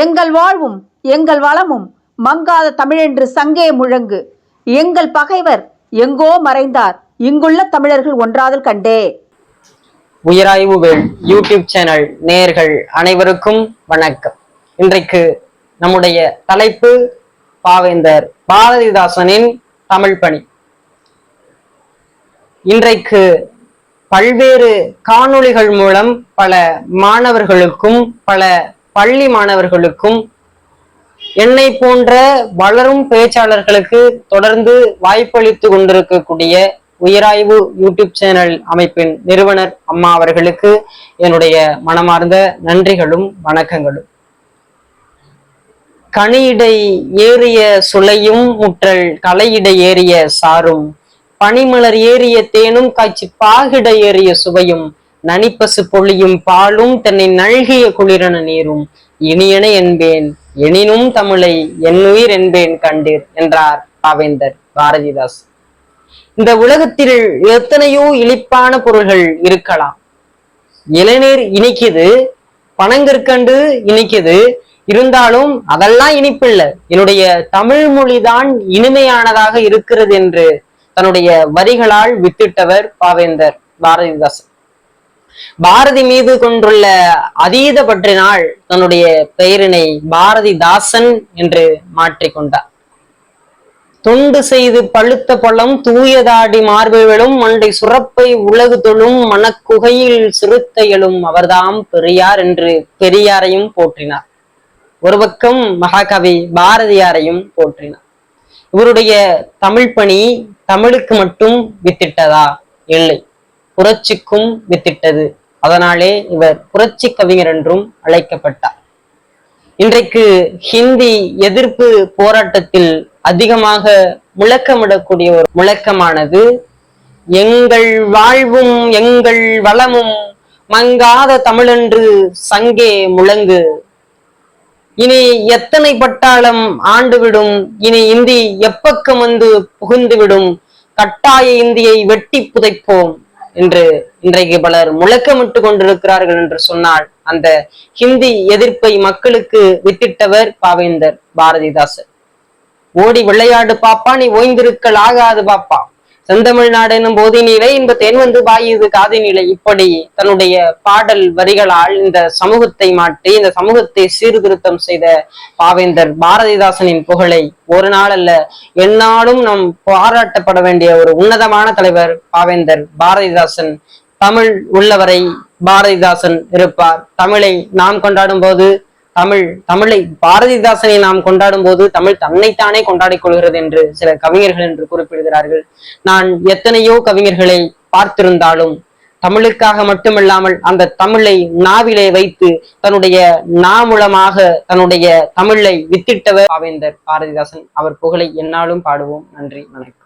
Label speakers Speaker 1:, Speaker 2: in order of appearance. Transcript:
Speaker 1: எங்கள் வாழ்வும் எங்கள் வளமும் மங்காத தமிழென்று சங்கே முழங்கு. எங்கள் பகைவர் எங்கோ மறைந்தார் இங்குள்ள தமிழர்கள் ஒன்றாதல் கண்டே.
Speaker 2: உயிராய்வுகள் யூடியூப் சேனல் நேர்கள் அனைவருக்கும் வணக்கம். இன்றைக்கு நம்முடைய தலைப்பு பாவேந்தர் பாரதிதாசனின் தமிழ் பணி. இன்றைக்கு பல்வேறு காணொளிகள் மூலம் பல மாணவர்களுக்கும் பல பள்ளி மாணவர்களுக்கும் என்னை போன்ற வளரும் பேச்சாளர்களுக்கு தொடர்ந்து வாய்ப்பளித்து கொண்டிருக்கக்கூடிய உயராய்வு யூடியூப் சேனல் அமைப்பின் நிறுவனர் அம்மா அவர்களுக்கு என்னுடைய மனமார்ந்த நன்றிகளும் வணக்கங்களும். கனியிடை ஏறிய சுளையும் முற்றல் கலையிடை ஏறிய சாரும் பனிமலர் ஏறிய தேனும் காய்ச்சி பாகிட ஏறிய சுவையும் நனிப்பசு பொழியும் பாலும் தன்னை நல்கிய குளிரன நீரும். இனியன என்பேன் எனினும் தமிழை என்னுயிர் என்பேன் கண்டீர் என்றார் பாவேந்தர் பாரதிதாஸ். இந்த உலகத்தில் எத்தனையோ இனிப்பான பொருள்கள் இருக்கலாம். இளநீர் இனிக்குது பனங்கற்கண்டு இனிக்குது இருந்தாலும் அதெல்லாம் இனிப்பில்லை. என்னுடைய தமிழ் மொழிதான் இனிமையானதாக இருக்கிறது என்று தன்னுடைய வரிகளால் வித்திட்டவர் பாவேந்தர் பாரதிதாசன் பாரதி மீது கொண்டுள்ள அதீத பற்றினால் தன்னுடைய பெயரினை பாரதிதாசன் என்று மாற்றிக்கொண்டார் தொண்டு செய்து பழுத்த பழம் தூயதாடி மார்புகளும் மண்டை சுரப்பை உலகு தொழும் மனக்குகையில் சிறுத்தையலும் அவர்தாம் பெரியார் என்று பெரியாரையும் போற்றினார். ஒரு பக்கம் மகாகவி பாரதியாரையும் போற்றினார். இவருடைய தமிழ் பணி தமிழுக்கு மட்டும் வித்திட்டதா? இல்லை. புரட்சிக்கும் வித்திட்டது. அதனாலே இவர் புரட்சி கவிஞர் என்றும் அழைக்கப்பட்டார். இன்றைக்கு ஹிந்தி எதிர்ப்பு போராட்டத்தில் அதிகமாக முழக்கமிடக்கூடிய ஒரு முழக்கமானது எங்கள் வாழ்வும் எங்கள் வளமும் மங்காத தமிழென்று சங்கே முழங்கு. இனி எத்தனை பட்டாளம் ஆண்டுவிடும்? இனி இந்தி எப்பக்கம் வந்து புகுந்துவிடும்? கட்டாய இந்தியை வெட்டி புதைப்போம். என்று இன்றைக்கு பலர் முழக்கமிட்டு கொண்டிருக்கிறார்கள் என்று சொன்னால் அந்த ஹிந்தி எதிர்ப்பை மக்களுக்கு வித்திட்டவர் பாவேந்தர் பாரதிதாசன். ஓடி விளையாடு பாப்பா நீ ஓய்ந்திருக்கல் ஆகாது பாப்பா. செந்தமிழ்நாடு போதி போதினிலை இன்ப தேன் வந்து பாயுது காதினிலை இப்படி தன்னுடைய பாடல் வரிகளால் இந்த சமூகத்தை மாற்றி இந்த சமூகத்தை சீர்திருத்தம் செய்த பாவேந்தர் பாரதிதாசனின் புகழை ஒரு நாள் அல்ல எந்நாளும் நம் பாராட்டப்பட வேண்டிய ஒரு உன்னதமான தலைவர் பாவேந்தர் பாரதிதாசன். தமிழ் உள்ளவரை பாரதிதாசன் இருப்பார். தமிழை நாம் கொண்டாடும் போது தமிழ் தமிழை பாரதிதாசனை நாம் கொண்டாடும் போது தமிழ் தன்னைத்தானே கொண்டாடிக் கொள்கிறது என்று சில கவிஞர்கள் என்று குறிப்பிடுகிறார்கள். நான் எத்தனையோ கவிஞர்களை பார்த்திருந்தாலும் தமிழுக்காக மட்டுமில்லாமல் அந்த தமிழை நாவிலே வைத்து தன்னுடைய நாமுலமாக தன்னுடைய தமிழை வித்திட்டவர் பாவேந்தர் பாரதிதாசன். அவர் புகழை என்னாலும் பாடுவோம். நன்றி வணக்கம்.